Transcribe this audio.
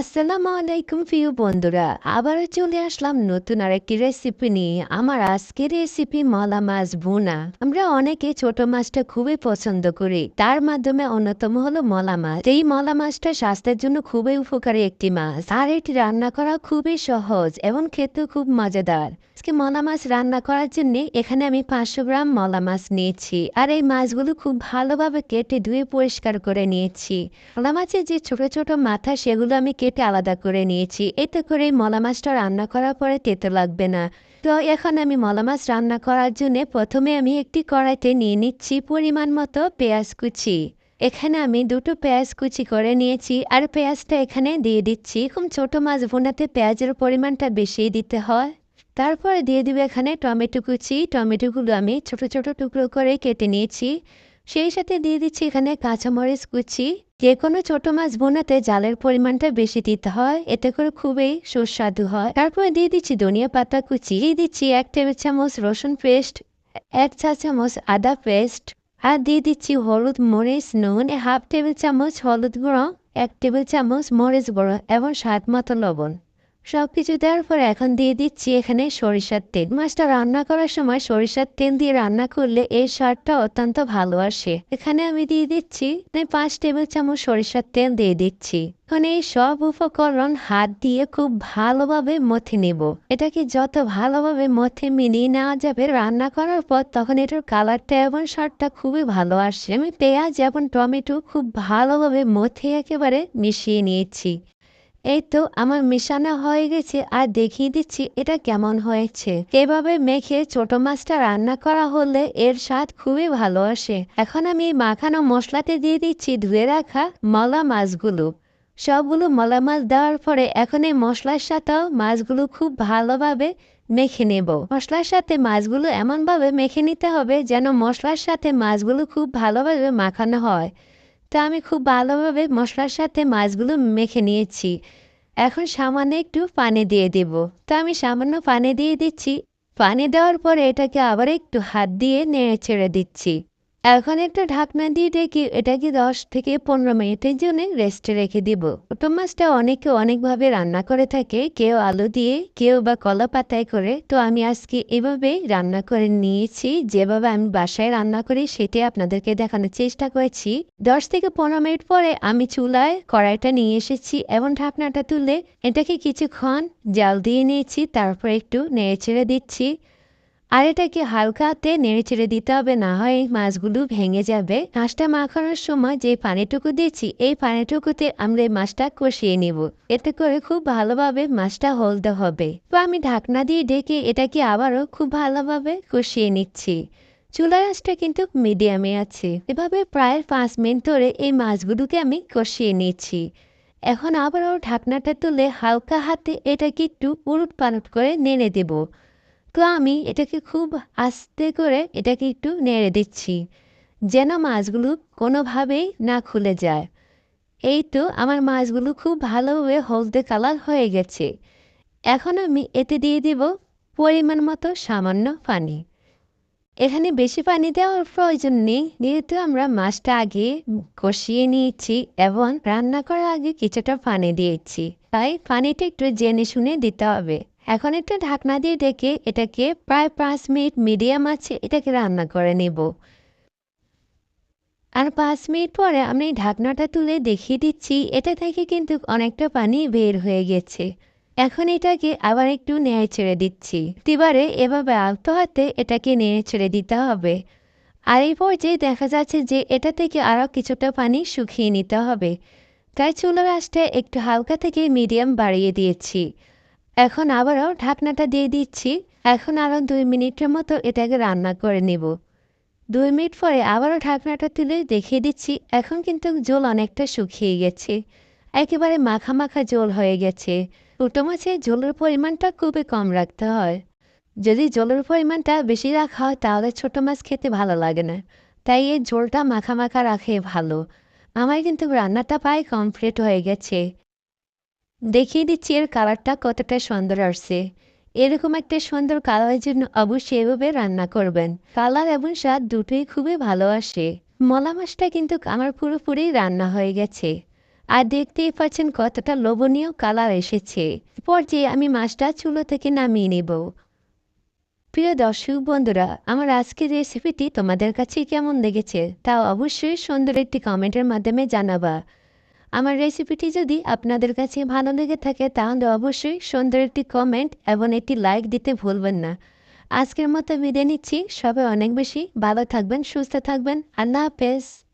আসসালামু আলাইকুম প্রিয় বন্ধুরা, আবারও চলে আসলাম নতুন আরেকটি রেসিপি নিয়ে। আমার আজকের রেসিপি মলা মাছ ভুনা। আমরা অনেকে ছোট মাছটা খুবই পছন্দ করি। তার মাধ্যমে অন্যতম হলো মলা মাছ। এই মলা মাছটা স্বাস্থ্যের জন্য খুবই উপকারী একটি মাছ। আর এটি রান্না করা খুবই সহজ এবং খেতেও খুব মজাদার। আজকে মলা মাছ রান্না করার জন্য এখানে আমি পাঁচশো গ্রাম মলা মাছ নিয়েছি। আর এই মাছগুলো খুব ভালোভাবে কেটে ধুয়ে পরিষ্কার করে নিয়েছি। মলা মাছের যে ছোট ছোট মাথা, সেগুলো আমি কেটে আলাদা করে নিয়েছি। এতে করে মলা মাছটা রান্না করার পরে তেতো লাগবে না। তো এখন আমি মলা মাছ রান্না করার জন্য প্রথমে আমি একটি কড়াইতে নিয়ে নিচ্ছি পরিমাণ মতো পেঁয়াজ কুচি। এখানে আমি দুটো পেঁয়াজ কুচি করে নিয়েছি আর পেঁয়াজটা এখানে দিয়ে দিচ্ছি। খুব ছোট মাছ ভুনাতে পেঁয়াজের পরিমাণটা বেশি দিতে হয়। তারপরে দিয়ে দিবে এখানে টমেটো কুচি। টমেটোগুলো আমি ছোট ছোট টুকরো করে কেটে নিয়েছি। সেই সাথে দিয়ে দিচ্ছি এখানে কাঁচামরিচ কুচি। যে কোনো ছোট মাছ বোনাতে জালের পরিমাণটা বেশি দিতে হয়, এতে করে খুবই সুস্বাদু হয়। তারপরে দিয়ে দিচ্ছি ধনিয়া পাতা কুচি। দিয়ে দিচ্ছি এক টেবিল চামচ রসুন পেস্ট, এক চা চামচ আদা পেস্ট, আর দিয়ে দিচ্ছি হলুদ মরিচ, নুন, হাফ টেবিল চামচ হলুদ গুঁড়ো, এক টেবিল চামচ মরিচ গুঁড়ো এবং স্বাদ মতো লবণ। সব কিছু দেওয়ার পর এখন দিয়ে দিচ্ছি এখানে সরিষার তেল। মাছটা রান্না করার সময় সরিষার তেল দিয়ে রান্না করলে এর স্বাদটা অত্যন্ত ভালো আসে। এখানে আমি দিয়ে দিচ্ছি পাঁচ টেবিল চামচ সরিষার তেল দিয়ে দিচ্ছি। এখন এই সব উপকরণ হাত দিয়ে খুব ভালোভাবে মথে নেব। এটাকে যত ভালোভাবে মথে মিলিয়ে নেওয়া যাবে রান্না করার পর তখন এটার কালারটা এবং স্বাদটা খুবই ভালো আসে। আমি পেঁয়াজ এবং টমেটো খুব ভালোভাবে মথে একেবারে মিশিয়ে নিয়েছি। এই তো আমার মেশানো হয়ে গেছে, আর দেখিয়ে দিচ্ছি এটা কেমন হয়েছে। এভাবে মেখে ছোট মাছটা রান্না করা হলে এর স্বাদ খুবই ভালো আসে। এখন আমি মাখানো মশলাতে দিয়ে দিচ্ছি ধুয়ে রাখা মলা মাছগুলো। সবগুলো মলা মাছ দেওয়ার পরে এখন এই মশলার সাথেও মাছগুলো খুব ভালোভাবে মেখে নেব। মশলার সাথে মাছগুলো এমনভাবে মেখে নিতে হবে যেন মশলার সাথে মাছগুলো খুব ভালোভাবে মাখানো হয়। তা আমি খুব ভালোভাবে মশলার সাথে মাছগুলো মেখে নিয়েছি। এখন সামান্য একটু পানি দিয়ে দেব। তা আমি সামান্য পানি দিয়ে দিচ্ছি। পানি দেওয়ার পরে এটাকে আবার একটু হাত দিয়ে নেড়ে ছেড়ে দিচ্ছি। এখন একটা ঢাকনা দিয়ে ডেকে এটাকে দশ থেকে পনেরো মিনিটের জন্য রেস্টে রেখে দিব। ছোটো মাছটা অনেকে অনেকভাবে রান্না করে থাকে, কেউ আলু দিয়ে, কেউ বা কলা পাতায় করে। তো আমি আজকে এভাবেই রান্না করে নিয়েছি। যেভাবে আমি বাসায় রান্না করি সেটাই আপনাদেরকে দেখানোর চেষ্টা করেছি। দশ থেকে পনেরো মিনিট পরে আমি চুলায় কড়াইটা নিয়ে এসেছি এবং ঢাকনাটা তুলে এটাকে কিছুক্ষণ জাল দিয়ে নিয়েছি, তারপর একটু নেড়ে ছেড়ে দিচ্ছি। আর এটাকে হালকাতে নেড়ে ছেড়ে দিতে হবে, না হয় মাছগুলো ভেঙে যাবে। মাছটা মাখানোর সময় যে পানিটুকু দিচ্ছি, এই পানিটুকুতে আমরা এই মাছটা কষিয়ে নিব। এতে করে খুব ভালোভাবে মাছটা হলদে হবে। তো আমি ঢাকনা দিয়ে ডেকে এটাকে আবারও খুব ভালোভাবে কষিয়ে নিচ্ছি। চুলার আঁচটা কিন্তু মিডিয়ামে আছে। এভাবে প্রায় পাঁচ মিনিট ধরে এই মাছগুলোকে আমি কষিয়ে নিচ্ছি। এখন আবারও ঢাকনাটা তুলে হালকা হাতে এটাকে একটু উলট পালট করে নেড়ে দেবো। তো আমি এটাকে খুব আস্তে করে এটাকে একটু নেড়ে দিচ্ছি, যেন মাছগুলো কোনোভাবেই না খুলে যায়। এই তো আমার মাছগুলো খুব ভালোভাবে হলদে কালার হয়ে গেছে। এখন আমি এতে দিয়ে দিব পরিমাণ মতো সামান্য পানি। এখানে বেশি পানি দেওয়ার প্রয়োজন নেই, যেহেতু আমরা মাছটা আগে কষিয়ে নিয়েছি এবং রান্না করার আগে কিছুটা পানি দিয়েছি। তাই পানিটা একটু জেনে শুনে দিতে হবে। এখন একটা ঢাকনা দিয়ে ডেকে এটাকে প্রায় পাঁচ মিনিট মিডিয়াম আছে এটাকে রান্না করে নেব। আর পাঁচ মিনিট পরে আমি ঢাকনাটা তুলে দেখিয়ে দিচ্ছি, এটা থেকে কিন্তু অনেকটা পানি বের হয়ে গেছে। এখন এটাকে আবার একটু নেড়ে ছেড়ে দিচ্ছি। এবারে এভাবে আলতো হাতে এটাকে নেড়ে ছেড়ে দিতে হবে। আর এই পর্যায়ে দেখা যাচ্ছে যে এটা থেকে আরও কিছুটা পানি শুকিয়ে নিতে হবে। তাই চুলোর আঁচটা একটু হালকা থেকে মিডিয়াম বাড়িয়ে দিয়েছি। এখন আবারও ঢাকনাটা দিয়ে দিচ্ছি। এখন আরও দুই মিনিটের মতো এটাকে রান্না করে নেব। দুই মিনিট পরে আবারও ঢাকনাটা তুলে দেখিয়ে দিচ্ছি, এখন কিন্তু জল অনেকটা শুকিয়ে গেছে। একেবারে মাখা মাখা জল হয়ে গেছে। ছোটো মাছের জলের পরিমাণটা খুবই কম রাখতে হয়। যদি জলের পরিমাণটা বেশি রাখা হয়, তাহলে ছোটো মাছ খেতে ভালো লাগে না। তাই এই ঝোলটা মাখা মাখা রাখে ভালো। আমার কিন্তু রান্নাটা প্রায় কমপ্লিট হয়ে গেছে। দেখিয়ে দিচ্ছি এর কালারটা কতটা সুন্দর আসছে। এরকম একটা সুন্দর কালারের জন্য অবশ্যই এভাবে রান্না করবেন। কালার এবং স্বাদ দুটোই খুবই ভালো আসে। মলা মাছটা কিন্তু আমার পুরোপুরি রান্না হয়ে গেছে। আর দেখতেই পাচ্ছেন কতটা লোভনীয় কালার এসেছে। পর্যায়ে আমি মাছটা চুলো থেকে নামিয়ে নেব। প্রিয় দর্শক বন্ধুরা, আমার আজকের রেসিপিটি তোমাদের কাছে কেমন লেগেছে তা অবশ্যই সুন্দর একটি কমেন্টের মাধ্যমে জানাবা। আমার রেসিপিটি যদি আপনাদের কাছে ভালো লেগে থাকে, তাহলে অবশ্যই সুন্দর একটি কমেন্ট এবং একটি লাইক দিতে ভুলবেন না। আজকের মতো বিদায় নিচ্ছি। সবাই অনেক বেশি ভালো থাকবেন, সুস্থ থাকবেন। আল্লাহ হাফেজ।